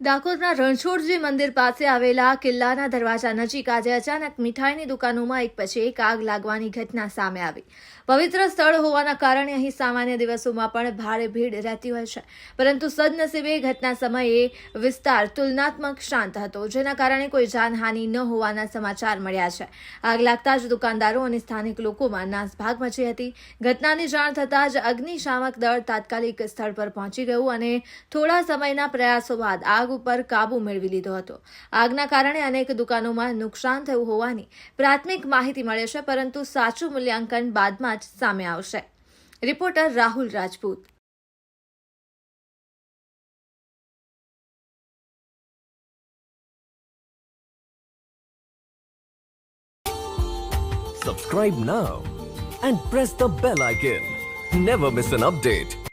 ડાકોરના રણછોડજી મંદિર પાસે આવેલા કિલ્લાના દરવાજા નજીક આજે અચાનક મીઠાઈની દુકાનોમાં એક પછી એક આગ લાગવાની ઘટના સામે આવી. પવિત્ર સ્થળ હોવાના કારણે અહીં સામાન્ય દિવસોમાં પણ ભારે ભીડ રહેતી હોય છે. પરંતુ સદનસીબે ઘટના સમયે વિસ્તાર તુલનાત્મક શાંત હતો, જેના કારણે કોઈ જાનહાનિ ન હોવાના સમાચાર મળ્યા છે. આગ લાગતા જ દુકાનદારો અને સ્થાનિક લોકોમાં નાસભાગ મચી હતી. ઘટનાની જાણ થતાં જ અગ્નિશામક દળ તાત્કાલિક સ્થળ પર પહોંચી ગયું અને થોડા સમયના પ્રયાસો બાદ આગ ઉપર કાબુ મેળવી લીધો હતો આગના કારણે અનેક દુકાનોમાં નુકસાન થયું હોવાની પ્રાથમિક માહિતી મળે છે, પરંતુ સાચું મૂલ્યાંકન બાદમાં જ સામે આવશે reporter Rahul Rajput Subscribe now and press the bell icon. Never miss an update.